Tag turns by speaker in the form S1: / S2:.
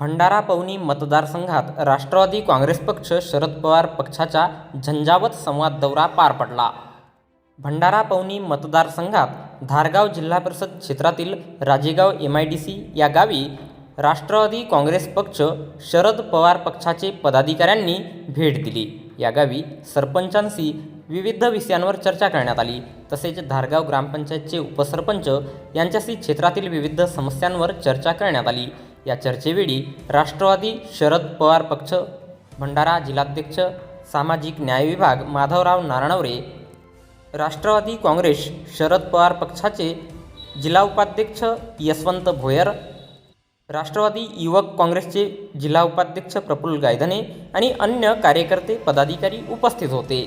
S1: भंडारा पवनी मतदारसंघात राष्ट्रवादी काँग्रेस पक्ष शरद पवार पक्षाचा झंझावत संवाद दौरा पार पडला. भंडारा पवनी मतदारसंघात धारगाव जिल्हा परिषद क्षेत्रातील Rajegaon M I D C या गावी राष्ट्रवादी काँग्रेस पक्ष शरद पवार पक्षाचे पदाधिकाऱ्यांनी भेट दिली. या गावी सरपंचांशी विविध विषयांवर चर्चा करण्यात आली. तसेच धारगाव ग्रामपंचायतचे उपसरपंच यांच्याशी क्षेत्रातील विविध समस्यांवर चर्चा करण्यात आली. या चर्चेवेळी राष्ट्रवादी शरद पवार पक्ष भंडारा जिल्हाध्यक्ष सामाजिक न्याय विभाग माधवराव नारायणवरे राष्ट्रवादी काँग्रेस शरद पवार पक्षाचे जिल्हा उपाध्यक्ष यशवंत भोयर राष्ट्रवादी युवक काँग्रेसचे जिल्हा उपाध्यक्ष प्रफुल्ल गायधने आणि अन्य कार्यकर्ते पदाधिकारी उपस्थित होते.